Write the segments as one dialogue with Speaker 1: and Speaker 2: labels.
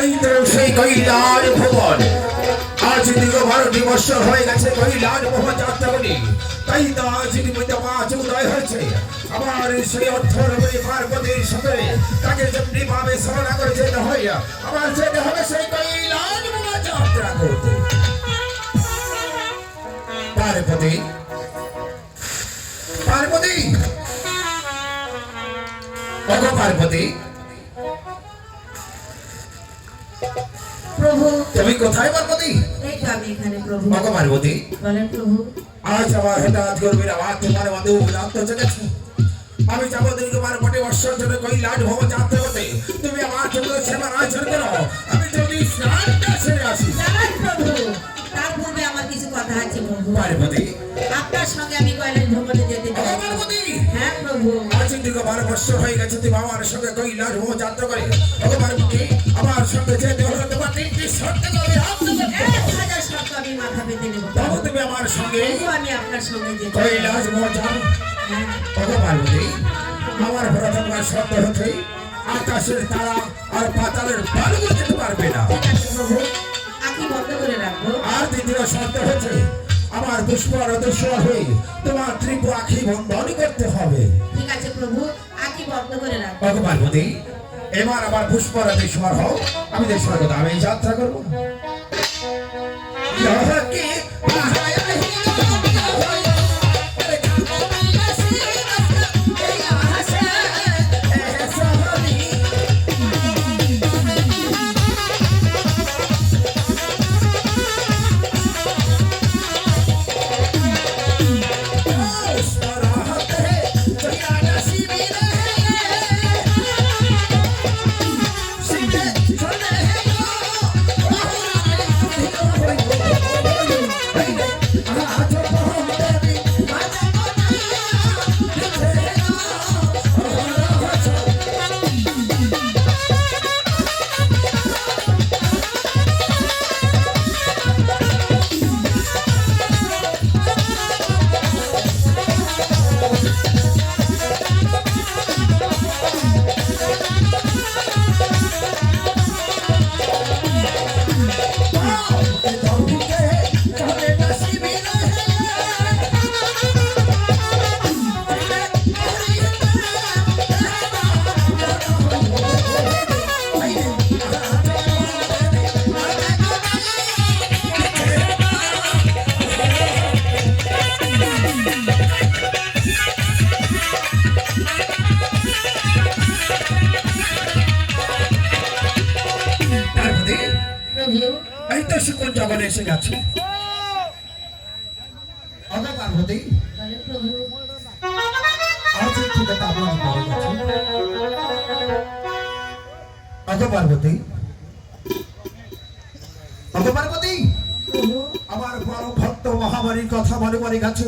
Speaker 1: তো সেই কৈলাস ভবন। আজ দীর্ঘ বারোটি বছর হয়ে গেছে কৈলাস ভবন যাত্রা করি তাই আজ নিমিত্ত মাছ উদয় হয়েছে। আমার সেই অর্থরবী পার্বতীর সাথে তাকে যেমনি ভাবে স্মরণা করে যেতে হয় আমার যেতে হবে সেই কৈলাস ভবন যাত্রা করতে। পার্বতী পার্বতী। পার্বতী
Speaker 2: প্রভু
Speaker 1: তুমি কোথায় পার্বতী?
Speaker 2: এই তো আমি এখানে প্রভু।
Speaker 1: ওগো পার্বতী?
Speaker 2: বলেন প্রভু।
Speaker 1: আজ আমার হঠাৎ করবে আমার তোমার মধ্যে উদাত্ত গেছে আমি যাব দীর্ঘ পটে কোটি জন্য কই কৈলাস ভব যাত্রা করতে তুমি আমার জন্য সেবা ছেড়ে কেন আমি যদি স্নানটা সেরে আসি।
Speaker 2: প্রভু। কথা আছে প্রভু
Speaker 1: পার্বতী।
Speaker 2: আপনার সঙ্গে আমি কৈলাস ভ্রমণে যেতে চাই?
Speaker 1: পার্বতী!
Speaker 2: হ্যাঁ প্রভু।
Speaker 1: আজ দীর্ঘ বারো বৎসর হয়ে গেছে তুমি আমার সঙ্গে কৈলাস ভবন যাত্রা করে। পার্বতী আমার সঙ্গে যেতে হলে তোমার তিনটি শর্ত করে
Speaker 2: হাজার শর্ত আমি মাথা পেতে নেব।
Speaker 1: তবে তুমি আমার সঙ্গে
Speaker 2: আমি আপনার সঙ্গে যেতে।
Speaker 1: কৈলাস যাবে
Speaker 2: হ্যাঁ।
Speaker 1: ওগো পার্বতী আমার প্রথম শব্দ হচ্ছে আকাশের তারা আর পাতালের বালুগুলো যেতে পারবে না।
Speaker 2: প্রভু।
Speaker 1: আর হয়েছে। আমার দুষ্পর অদৃশ্য হয়ে তোমার ত্রিপু আখি বন্ধন করতে হবে।
Speaker 2: ঠিক আছে প্রভু আখি বন্ধ করে রাখ।
Speaker 1: ভগবান পার্বতী এবার আমার পুষ্পর দেশ্বর হও আমি দেশ আমি যাত্রা করব। ইহাকে ঠিকাটা আমার বড় ভক্ত মহামারীর কথা মনে মনে গেছে।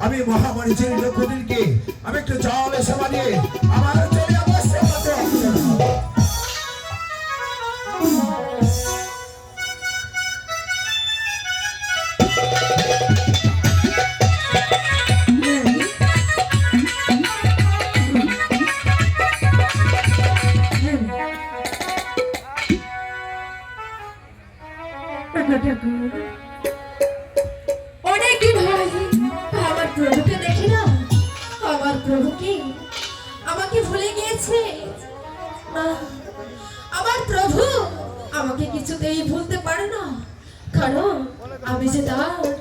Speaker 1: আমি মহামারী যে লোকদিনকে আমি একটু জল সেবা দিয়ে আমার
Speaker 3: আমার প্রভুকে দেখি না? আমার প্রভু কি? আমাকে ভুলে গিয়েছে? না আমার প্রভু আমাকে কিছুতেই ভুলতে পারে না। কারণ আমি যে তার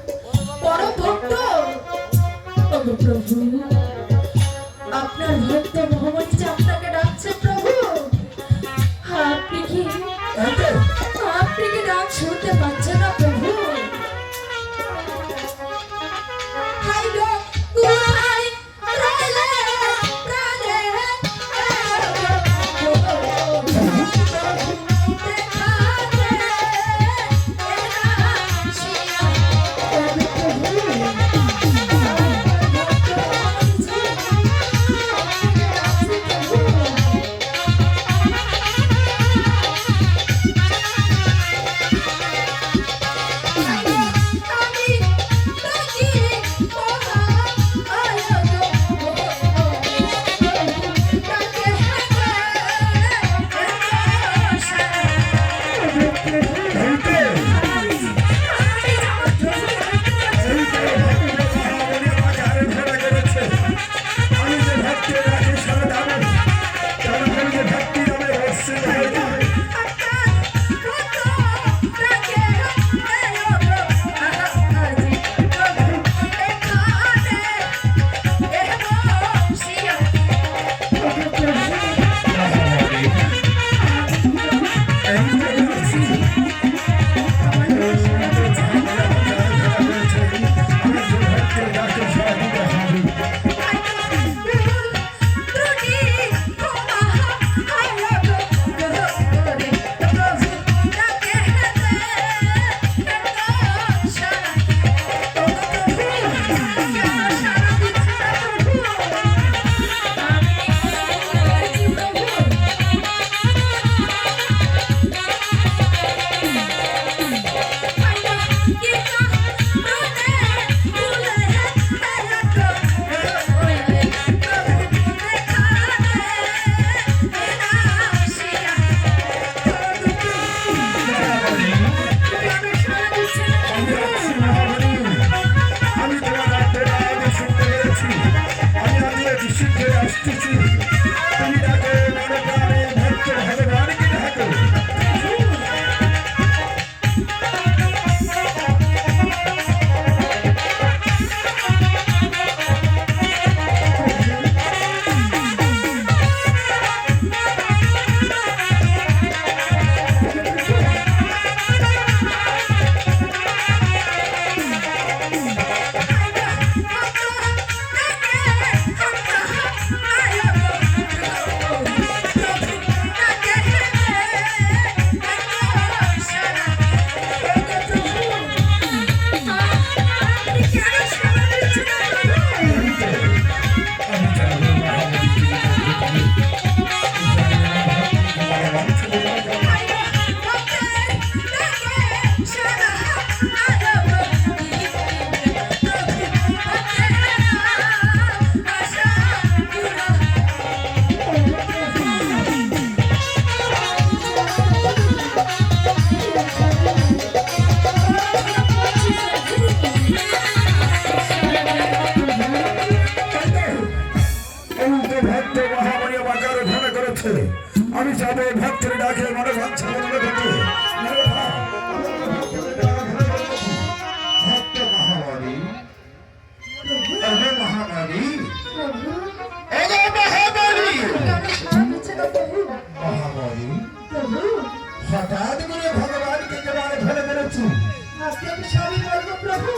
Speaker 3: সবই বলব প্রভু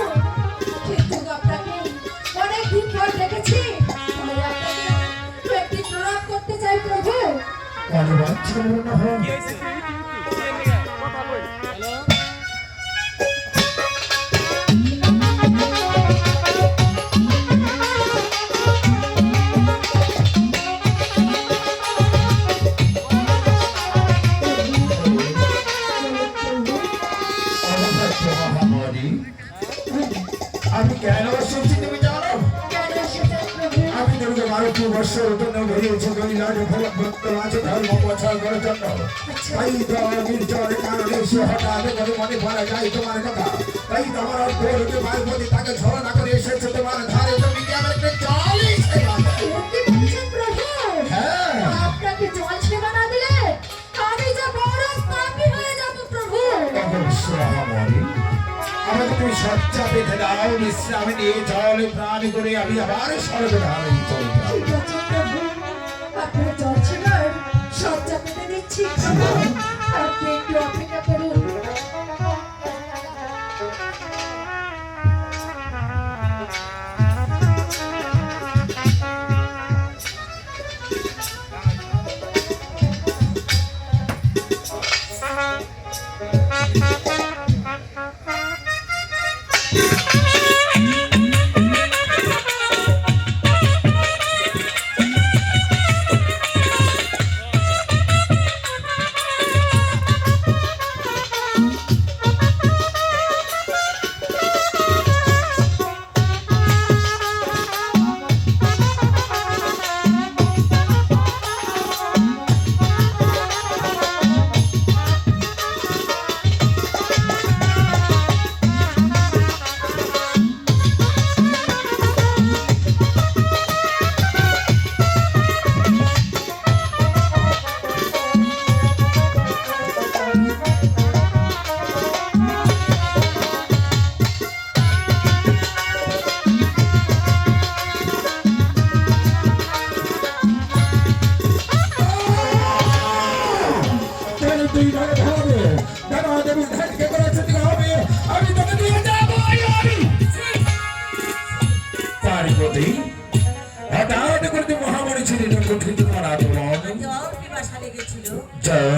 Speaker 3: কিন্তু আপনাকে অনেক দিন পর দেখেছি আপনাকে একটি প্রণাম করতে চাই প্রভু।
Speaker 1: অনুবাদ কৈলাস আছে ধর্ম প্রচার করার জন্য। তাই তো নির্জয়ের কারণে সে হঠাৎ করে মনে পড়া যায় তোমার কথা। তাই তোমার অর্থ পার্বতী তাকে ছলনা করে এসেছে তোমার ধারে তুমি কি জলই সেবা হ্যাঁ।
Speaker 3: আপনাকে জল সেবা না দিলে আমি যে বড় পাপী হয়ে যাব প্রভু
Speaker 1: আমাকে তুমি সজ্জা বেঁধে দাও বিশ্রামে নিয়ে জল প্রাণ করে আমি আবার স্বর্গ ধারে
Speaker 3: আপনার জল সেবার সজ্জা পেতে দিচ্ছি আপনি একটু অপেক্ষা করুন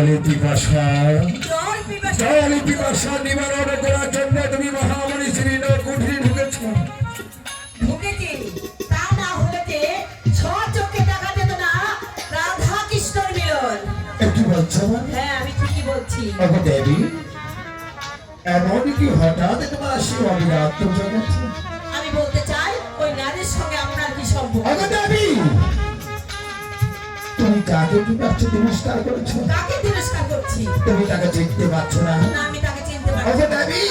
Speaker 2: জলে পিপাসা
Speaker 1: জল পিপাসা নিবারণ করার জন্য তুমি মহামারী ছিলেন কঠিন ঢুকেছ।
Speaker 2: ঢুকেছি। তা না হলে যে চোখে দেখা যেত না রাধা কৃষ্ণর মিলন।
Speaker 1: একটু বলছো?
Speaker 2: হ্যাঁ আমি ঠিকই বলছি।
Speaker 1: অগো দেবী এমন কি হঠাৎ তোমার জগৎ?
Speaker 2: আমি বলতে চাই ওই নারীর সঙ্গে আপনার কি সম্পর্ক?
Speaker 1: অগো দেবী! তুমি কাকে কি পাচ্ছ নমস্কার করেছ।
Speaker 2: কাকে তিরস্কার করছি?
Speaker 1: তুমি তাকে দেখতে পাচ্ছ না।
Speaker 2: না আমি তাকে চিনতে পারছি
Speaker 1: অগো দেবী?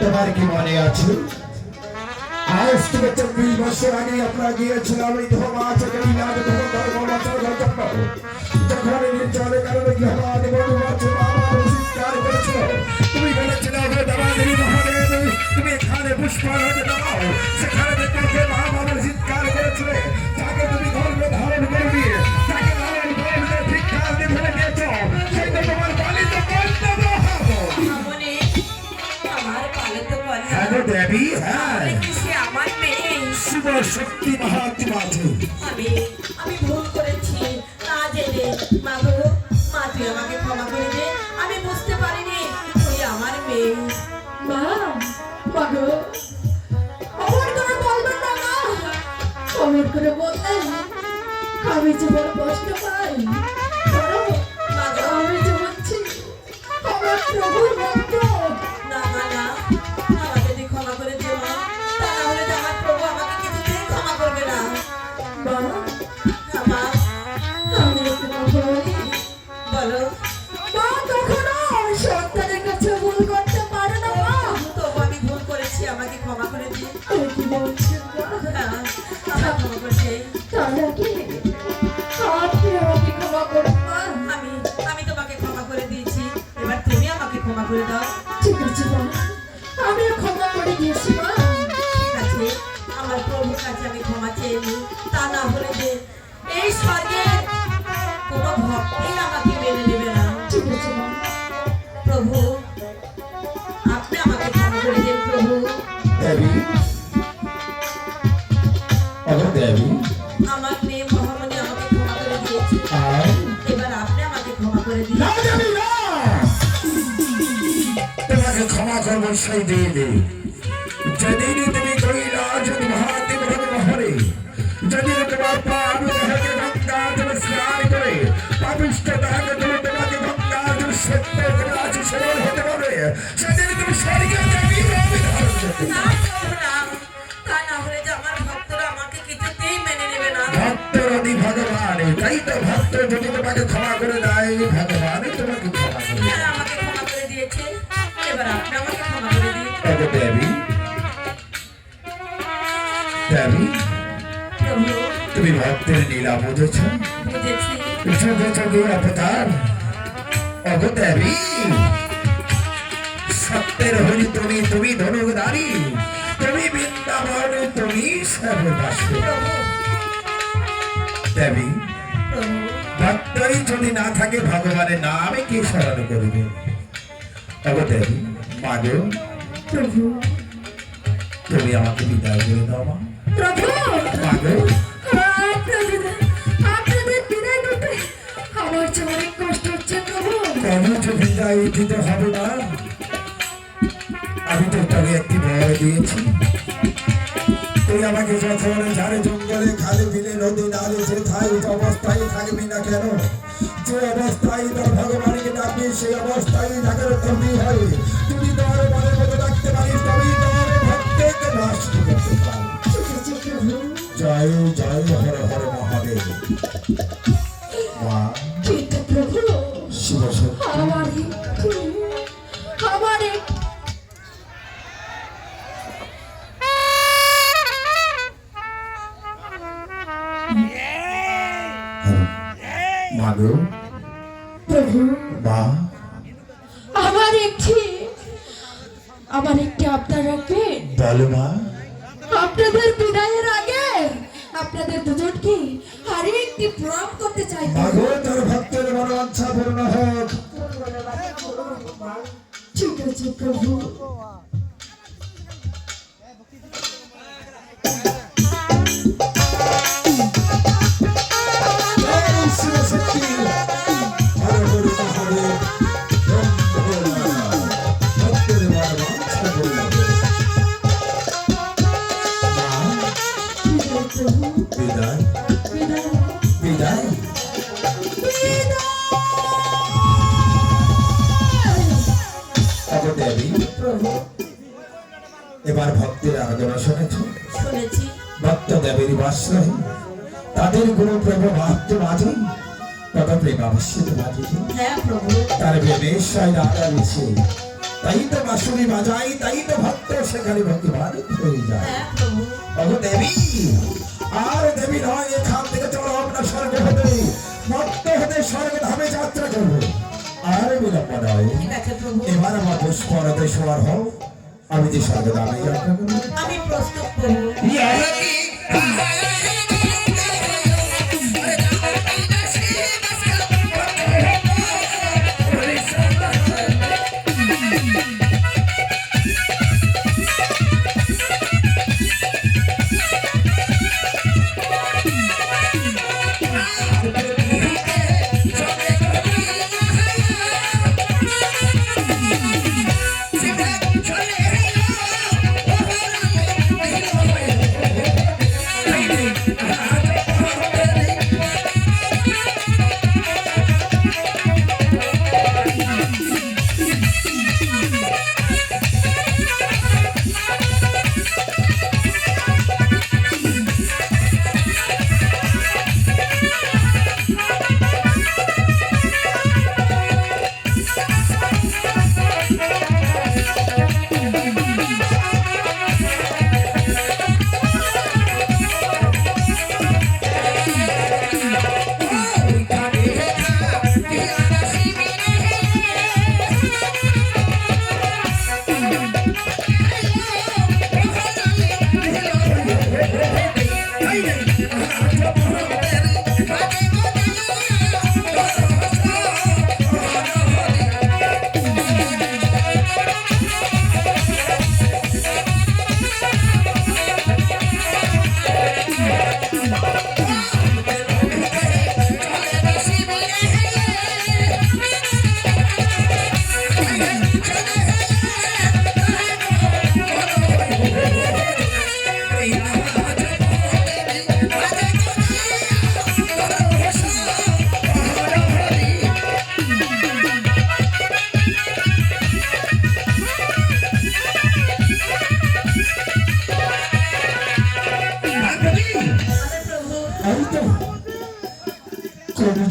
Speaker 1: তোমার কি মনে আছে? আজ থেকে চব্বিশ বছর আগে আমরা গিয়েছিলাম এই ধর্মা থেকে ইলাজ ধর্ম ধর্ম বাঁচার জন্য যখন নির্জনের কারণে গৃহবাদ বধু বাচ্চা বাবা চিৎকার করেছিল। তুমি বলেছিলে ওকে দাবা দেবী মহাদেব তুমি এখানে পুষ্পার হতে দাও সেখানে দেখে মহামানব চিৎকার করেছিলে তুমি গর্ব ধারণ করে দিয়ে লালন পালন করে ভিক্ষা দিয়ে ফেলে দিয়েছ সেই তো তোমার পালিত কর্তব্য হব
Speaker 2: আমার পালে তো বলে
Speaker 1: হ্যাঁ। দেবী হ্যাঁ
Speaker 2: আমার মেয়ে?
Speaker 1: শিব শক্তি মহাত্মা আছে।
Speaker 2: আমি করে দাও
Speaker 3: ঠিক আছে মা আমিও ক্ষমা করে দিয়েছি মা।
Speaker 2: ঠিক আছে আমার প্রভুর কাছে আমি ক্ষমা চেয়ে নিই। তা না হলে যে এই স্বর্গে কোনো ভক্তই আমাকে মেনে নেবে না।
Speaker 3: ঠিক আছে
Speaker 2: প্রভু
Speaker 1: করব সেই দিন যেদিন তুমি কৈলাস মহাদেব মহারে যেদিন তোমার পাপ দেহকে গঙ্গা তুমি স্নান করে পাপিষ্ট দেহকে তুমি তোমাকে গঙ্গা তুমি সত্য করে আছে সরল হতে পারবে সেদিন তুমি স্বর্গে দেবী রূপে ধারণ করতে
Speaker 2: ভক্তরা
Speaker 1: ভগবান তাই তো ভক্ত যদি তোমাকে ক্ষমা ভক্তের লীলা বুঝেছ?
Speaker 2: বুঝেছি
Speaker 1: বুঝেছ কি অবতার অগ দেবী সত্যের হরি তুমি তুমি ধনুদারি তুমি বৃন্দাবন তুমি সর্বদাসী।
Speaker 2: প্রভু
Speaker 1: দেবী
Speaker 2: প্রভু
Speaker 1: ভক্তই যদি না থাকে ভগবানের নামে কে স্মরণ করবে? অগ দেবী মাগে
Speaker 3: প্রভু
Speaker 1: তুমি আমাকে বিদায় করে দাও মা।
Speaker 3: প্রভু!
Speaker 1: মাগে
Speaker 3: যে অনেক কষ্ট হচ্ছে
Speaker 1: কেন যে বিদায় দিতে হবে না? আমি তো তোকে একটি ভয় দিয়েছি। তুই আমাকে যখন ঝাড়ে জঙ্গলে খালি বিলে নদী নালে যেথায় অবস্থায় থাকবি না কেন? যে অবস্থায় তোর ভগবানকে ডাকবি, সেই অবস্থায় থাকার করবি হয় তুমি তোর মনের মতো ডাকতে পারিস, তবেই তোর ভক্তকে নাশ করতে জয় জয়, হর হর মহাদেব। মা মা
Speaker 3: প্রভু
Speaker 1: মা
Speaker 3: আমার একটি আমার একটি আবদার রাখবেন।
Speaker 1: বলো মা।
Speaker 3: আপনাদের বিদায়ের আগে আপনাদের দুজনকে আরে একটি প্রণাম করতে চাই।
Speaker 1: মাগো তোর ভক্তের মনোবাঞ্ছা পূর্ণ হোক।
Speaker 3: ঠিক আছে প্রভু
Speaker 1: শুনেছি। ভক্ত দেবীর বাশ্রয় তাদের গুরু প্রভু মাহাত্ম মাঝে কত প্রেমাবশ্যিত মাঝে
Speaker 2: হ্যাঁ
Speaker 1: তার বেবেশায় রাগা রয়েছে তাই তো বাঁশুরি বাজাই তাই তো ভক্ত সেখানে ভক্তিমান হয়ে যায়।
Speaker 2: হ্যাঁ প্রভু।
Speaker 1: দেবী আর দেবী নয় এখান থেকে চলো আমরা স্বর্গ হতে। মত্ত হতে স্বর্গ ধামে যাত্রা করব। আর বিলম্ব নয়। এবার আমার পুষ্পরতে সবার হও আমি যে করব
Speaker 2: আমি প্রস্তুত প্রভু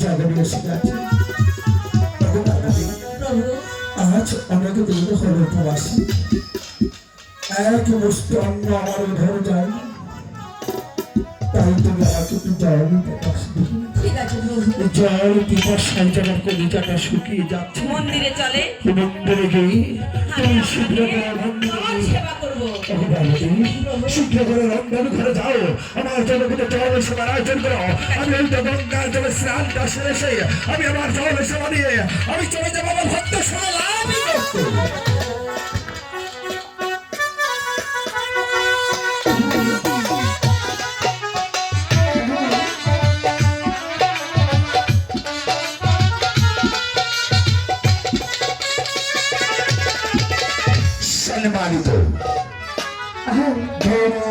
Speaker 1: সাগরে এসে গেছে তখন
Speaker 2: প্রভু
Speaker 1: আজ অনেক দিন হলো উপবাসী এক মুষ্টি অন্ন ঘরে যায় তাই তুমি আমাকে একটু জল প্রকাশ
Speaker 2: প্রভু
Speaker 1: জল পিপাসায় যেমন কলিজাটা শুকিয়ে যাচ্ছে
Speaker 2: মন্দিরে চলে
Speaker 1: মন্দিরে গিয়ে তুমি ঘরে যাও আমার সেবার আয়োজন করো আমি ওই গঙ্গার জলে স্নান দাসে এসে আমি আমার জল সেবা নিয়ে আমি চলে যাব আমার ভক্ত সেবা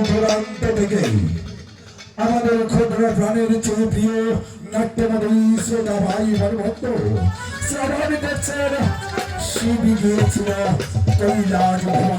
Speaker 1: দূরান্ত থেকে আমাদের ক্ষুদ্র প্রাণের চেয়ে প্রিয় নাট্যমন্ত্রী শ্রোতা ভাই ভক্ত শ্রবণ করছেন শিবি গিয়েছিল কৈলাস বাবা